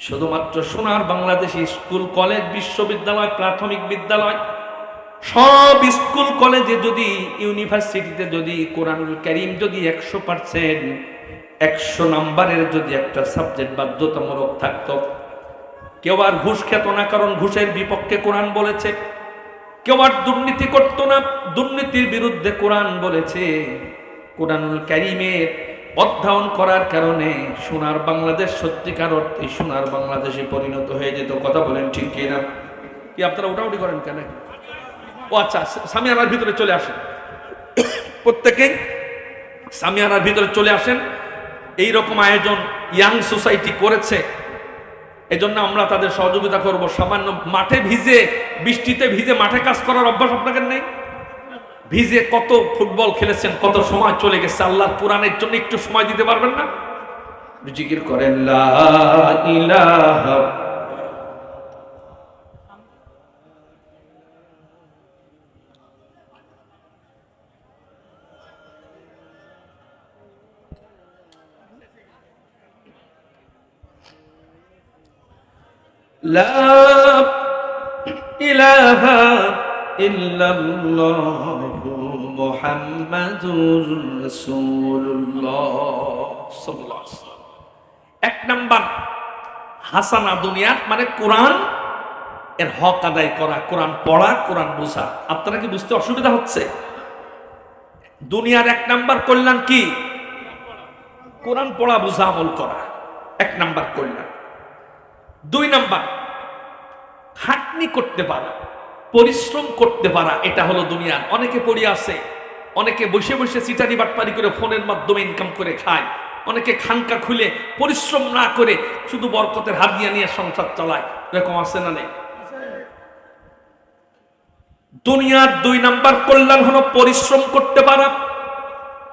শুধুমাত্র সোনার Bangladesh school, college, বিশ্ববিদ্যালয়, প্রাথমিক বিদ্যালয়, সব স্কুল, কলেজে যদি, ইউনিভার্সিটিতে যদি, কোরআনুল করিম যদি একশো পার্সেন্ট, একশো নাম্বারের যদি একটা সাবজেক্ট বাধ্যতামূলক থাকতো, কেউ আর ঘুষ খেত না, কারণ ঘুষের বিপক্ষে কোরআন বলেছে। কেউ আর দুর্নীতি করতো না, দুর্নীতির বিরুদ্ধে কোরআন বলেছে। কোরআনুল করিমের অধ্যয়ন করার কারণে সোনার বাংলাদেশ সত্যিকার অর্থে সোনার বাংলাদেশে পরিণত হয়ে যেত, কথা বলেন ঠিক কিনা? কি আপনারা ওটাউটি করেন কেন? ও আচ্ছা সামিয়ানার ভিতরে চলে আসেন। প্রত্যেকেই সামিয়ানার ভিতরে চলে আসেন। এই রকম আয়োজন ইয়াং সোসাইটি করেছে। এজন্য আমরা তাদের সহযোগিতা করব। সামান্য মাঠে ভিজে, বৃষ্টিতে ভিজে মাঠে কাজ করার অভ্যাস আপনাদের নেই? ভিজে কত ফুটবল খেলেছেন, কত সময় চলে গেছে আল্লাহ কোরআনের জন্য একটু সময় দিতে পারবেন না? জিকির করেন লা ইলাহা এক হাসানা মানে কোরআন এর হক আদায় করা, কোরআন পড়া, কোরআন বোঝা। আপনারা কি বুঝতে অসুবিধা হচ্ছে? দুনিয়ার এক নাম্বার কল্যাণ কি? কোরআন পড়া, বোঝা, আমল করা। এক নাম্বার কল্যাণ। দুই নাম্বার, খাটনি করতে পারা। পরিশ্রম করতে পারা, এটা হলো দুনিয়ার অনেকে পড়ে আছে, অনেকে বসে বসে সিটারি বাটপারি করে ফোনের মাধ্যমে ইনকাম করে খায়। অনেকে খানকা খুলে পরিশ্রম না করে শুধু বরকতের হাদিয়া নিয়ে সংসার চালায়। এরকম আছে না নেই? দুনিয়ার দুই নাম্বার কল্যাণ হলো পরিশ্রম করতে পারা,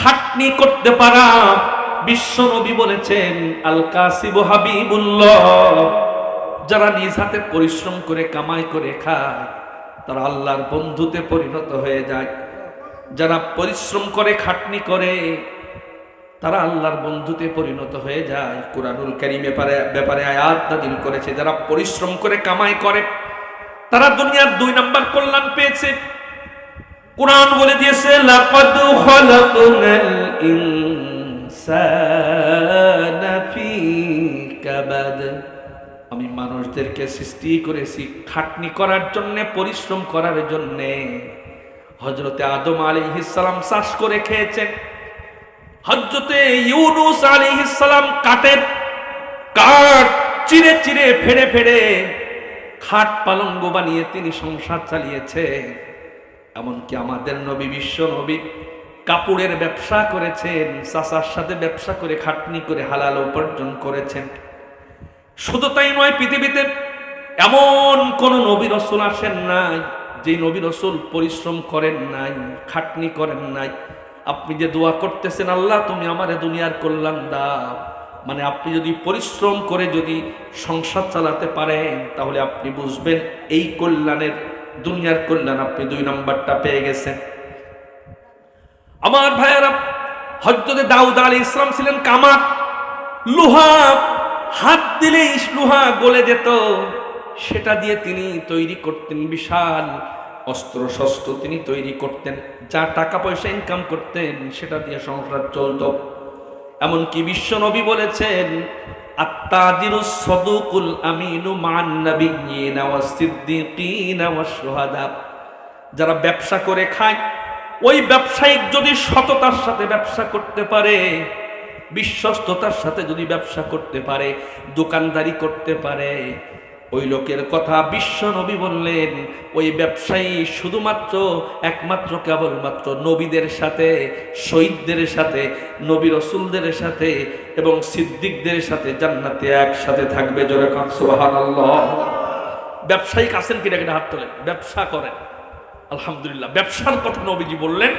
খাটনি করতে পারা। বিশ্ব নবী বলেছেন আল কাসিব হাবিবুল্লাহ, যারা নিজ হাতে পরিশ্রম করে, কামাই করে খায় তারা আল্লাহর বন্ধুতে পরিণত হয়ে যায়। যারা পরিশ্রম করে, খাটনি করে, তারা আল্লাহর বন্ধুতে পরিণত হয়ে যায়। কোরআনুল কারীম ব্যাপারে ব্যাপারে আয়াত নাযিল করেছে। যারা পরিশ্রম করে, কামাই করে, তারা দুনিয়ার দুই নাম্বার কল্যাণ পেয়েছে। কোরআন বলে দিয়েছে, লাকাদ আমি মানুষদেরকে সৃষ্টি করেছি খাটনি করার জন্য, পরিশ্রম করার জন্য। হজরতে আদম আলাইহিস সালাম চাষ করে খেয়েছেন। হজরতে ইউনুস আলাইহিস সালাম কাঠের কাঠ চিরে চিরে ফেড়ে ফেড়ে খাট পালঙ্গ বানিয়ে তিনি সংসার চালিয়েছে এমনকি আমাদের নবী, বিশ্ব নবী কাপড়ের ব্যবসা করেছেন, চাচার সাথে ব্যবসা করে, খাটনি করে, হালাল উপার্জন করেছেন। শুধু তাই নয়, পৃথিবীতে এমন কোন নবী রসুল আসেন নাই যে নবী রসুল পরিশ্রম করেন নাই, খাটনি করেন নাই। আপনি যে দোয়া করতেছেন, আল্লাহ তুমি আমারে দুনিয়ার কল্যাণ দাও। মানে আপনি যদি পরিশ্রম করে যদি সংসার চালাতে পারেন, তাহলে আপনি বুঝবেন এই কল্যাণের, দুনিয়ার কল্যাণ আপনি দুই নম্বরটা পেয়ে গেছেন। আমার ভাইয়ারা হজরতে দাউদ আলী ইসলাম ছিলেন কামার, লোহা হাত দিলেই লোহা গলে যেত। সেটা দিয়ে তিনি তৈরি করতেন বিশাল অস্ত্র শস্ত্র তিনি তৈরি করতেন। যা টাকা পয়সা ইনকাম করতেন, সেটা দিয়ে সংসার চলত। এমনকি বিশ্ব নবী বলেছেন আত্মাদিরু সদুকুল আমিনু মান যারা ব্যবসা করে খায়, ওই ব্যবসায়িক যদি সততার সাথে ব্যবসা করতে পারে বিশ্বস্ততার সাথে যদি ব্যবসা করতে পারে, দোকানদারি করতে পারে, ওই লোকের কথা বিশ্ব নবী বললেন, ওই ব্যবসায়ী শুধুমাত্র একমাত্র কেবলমাত্র নবীদের সাথে, শহীদদের সাথে, নবী রসুলদের সাথে এবং সিদ্দিকদের সাথে জান্নাতে একসাথে থাকবে জোরে ব্যবসায়িক আছেন কিনা কিনা হাত তোলেন, ব্যবসা করেন। আলহামদুলিল্লাহ, ব্যবসার কথা নবীজি বললেন,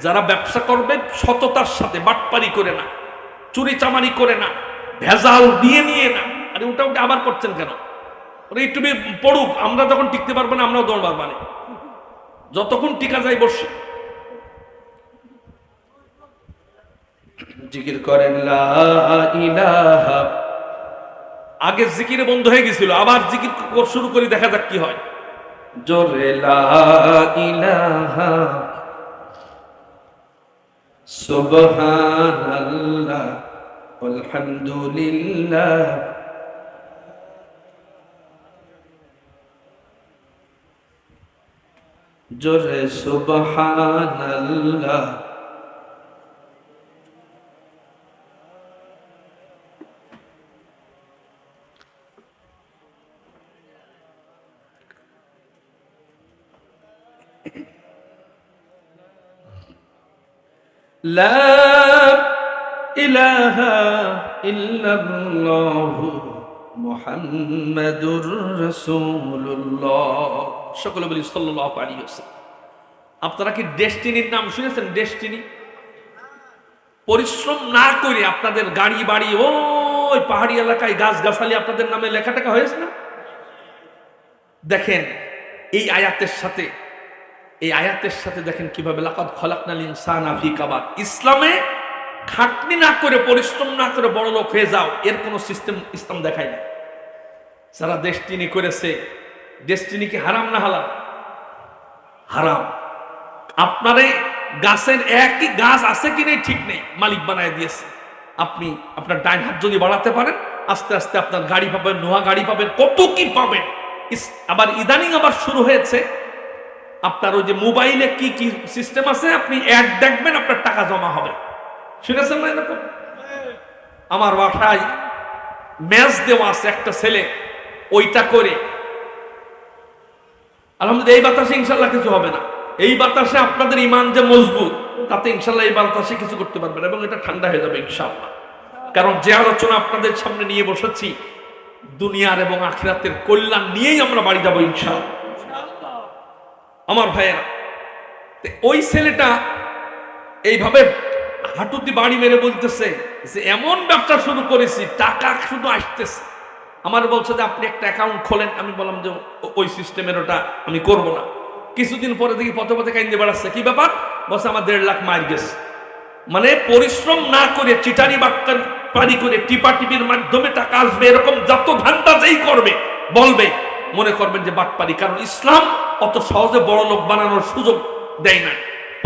যারা ব্যবসা করবে, সততার সাথে বাটপারি করে না। চুরি চামারি করে না ভেজাল দিয়ে নিয়ে না। আরে ওটা ওটা আবার করছেন কেন? ওরা একটু পড়ুক আমরা যখন টিকতে পারব না আমরাও দৌড়বার মানে যতক্ষণ টিকা যায় বসে। জিকির করেন আগে জিকিরে বন্ধ হয়ে গেছিল আবার জিকির কর- শুরু করে দেখা যাক কি হয়। জোরে লা ইলাহা। সুবহানাল্লাহ আলহামদুলিল্লাহ। জোরে সুবহানাল্লাহ। لا إله إلا الله محمد رسول الله সকলে বলি সাল্লাল্লাহু আলাইহি ওয়াসাল্লাম আপনারা কি ডেস্টিনির নাম শুনেছেন ডেস্টিনি পরিশ্রম না করে আপনাদের গাড়ি বাড়ি ওই পাহাড়ি এলাকায় গাছ গাছালি আপনাদের নামে লেখা টাকা হয়েছে না দেখেন এই আয়াতের সাথে এই আয়াতের সাথে দেখেন কীভাবে লাকাদ খলাকনাল ইনসান আফি কাবাদ ইসলামে খাটনি না করে, পরিশ্রম না করে বড় লোক হয়ে যাও, এর কোনো সিস্টেম ইসলাম দেখায় না যারা ডেস্টিনি করেছে ডেস্টিনি কি হারাম না হালাম হারাম। আপনারে গাছের একই গাছ আছে কি নেই, ঠিক নেই, মালিক বানায় দিয়েছে। আপনি আপনার ডাইন হাত যদি বাড়াতে পারেন, আস্তে আস্তে আপনার গাড়ি পাবেন, নোয়া গাড়ি পাবেন, কত কি পাবেন। আবার ইদানিং আবার শুরু হয়েছে আপনার ওই যে মোবাইলে কি কি সিস্টেম আছে? আপনি অ্যাড দেখবেন, আপনার টাকা জমা হবে। শুনেছেন না এরকম? আমার বাসায় ম্যাচ দেওয়া আছে একটা ছেলে, ওইটা করে। আলহামদুলিল্লাহ, এই বাতাসে ইনশাল্লাহ কিছু হবে না। এই বাতাসে আপনাদের ইমান যে মজবুত, তাতে ইনশাল্লাহ এই বাতাসে কিছু করতে পারবেন এবং এটা ঠান্ডা হয়ে যাবে ইনশাল্লাহ। কারণ যে আলোচনা আপনাদের সামনে নিয়ে বসেছি, দুনিয়ার এবং আখিরাতের কল্যাণ নিয়েই আমরা বাড়ি যাব ইনশাল্লাহ। আমার ভাইয়েরা। ওই ছেলেটা এইভাবে হাঁটুতে বাড়ি মেরে বলতেছে যে, এমন ব্যবসা শুরু করেছি, টাকা শুধু আসতেছে। আমার বলছে যে, আপনি একটা অ্যাকাউন্ট খোলেন। আমি বললাম যে ওই সিস্টেমের ওটা আমি করব না। কিছুদিন পরে দেখি পথে পথে কাইন্দে বেড়াচ্ছে। কি ব্যাপার? বসে আমার দেড় লাখ মার গেছে। মানে পরিশ্রম না করে চিটারি বাক্কার পারি করে টিপা টিপির মাধ্যমে টাকা আসবে, এরকম যত ঘণ্টা যেই করবে, বলবে। মনে করবেন যে বাটপারি, কারণ ইসলাম অত সহজে বড় লোক বানানোর সুযোগ দেয় না।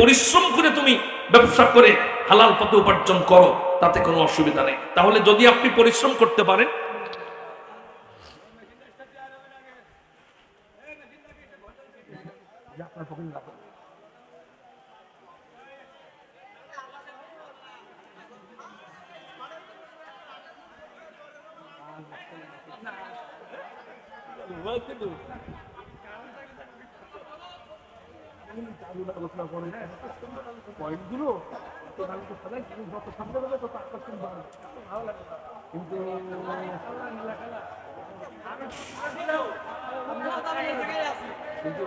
পরিশ্রম করে তুমি ব্যবসা করে হালাল পথে উপার্জন করো, তাতে কোনো অসুবিধা নেই। তাহলে যদি আপনি পরিশ্রম করতে পারেন পয়েন্টগুলো তো আমি তো সবাই যত সামনে যাবে তত আকর্ষণ বাড়বে ভালো লাগে কিন্তু কিন্তু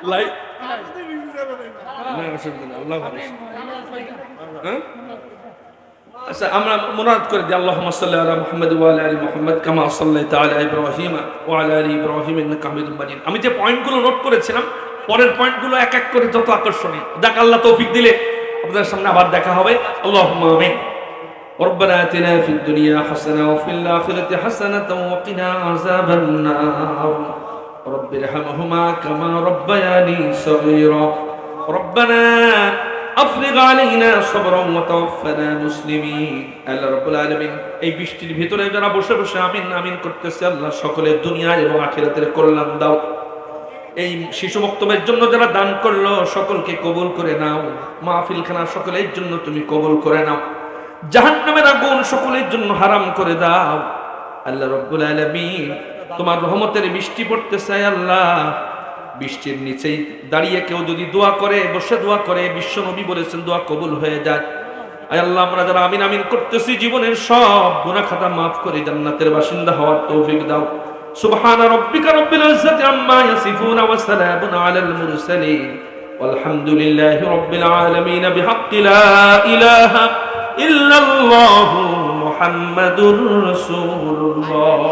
ওই যে, লাই না অসুবিধা নেই আল্লাহ ভালো হ্যাঁ? আচ্ছা আমরা মুরাদ করে দিই আল্লাহুম্মা সাল্লি আলা মুহাম্মাদ ওয়া আলা আলি মুহাম্মাদ কামা সাল্লাইতা আলা ইব্রাহিম ওয়া আলা আলি ইব্রাহিম ইন্নাকা হামিদুম মাজিদ আমি যে পয়েন্টগুলো নোট করেছিলাম পরের পয়েন্টগুলো এক এক করে যত আকর্ষণীয় দেখ আল্লাহ তৌফিক দিলে আপনাদের সামনে আবার দেখা হবে আল্লাহুম্মা আমিন ربنا آتنا في الدنيا حسنة وفي الآخرة حسنة وقنا عذاب النار رب ارحمهما كما ربياني صغيرا ربنا أفرغ علينا صبرا وتوفنا مسلمين আল্লাহ রাব্বুল আলামিন এই বৃষ্টির ভিতরে যারা বসে বসে আমিন আমিন করতেছে আল্লাহ সকলের দুনিয়া এবং আখিরাতের কল্যাণ দাও এই শিশু মক্তবের জন্য যারা দান করলো সকলকে কবুল করে নাও মাহফিল খানা সকলের জন্য তুমি কবুল করে নাও জাহান্নামের আগুন সকলের জন্য হারাম করে দাও আল্লাহ রব্বুল আলামিন তোমার রহমতের বৃষ্টি পড়তেছে আল্লাহ। বৃষ্টির নিচেই দাঁড়িয়ে কেউ যদি দোয়া করে, বসে দোয়া করে, বিশ্ব নবী বলেছেন দোয়া কবুল হয়ে যায়। আয় আল্লাহ, আমরা যারা আমিন আমিন করতেছি, জীবনের সব গুনাহ খাতা মাফ করে জান্নাতের বাসিন্দা হওয়ার তৌফিক দাও। সুবহান রাব্বিকা রাব্বিল ইজ্জাতি আম্মা ইয়াসিফুন ওয়া সালামুন আলাল মুরসালিন। আলহামদুলিল্লাহি রাব্বিল আলামিন, বিহাক্কি লা ইলাহা ইল্লাল্লাহু মুহাম্মাদুর রাসূলুল্লাহ।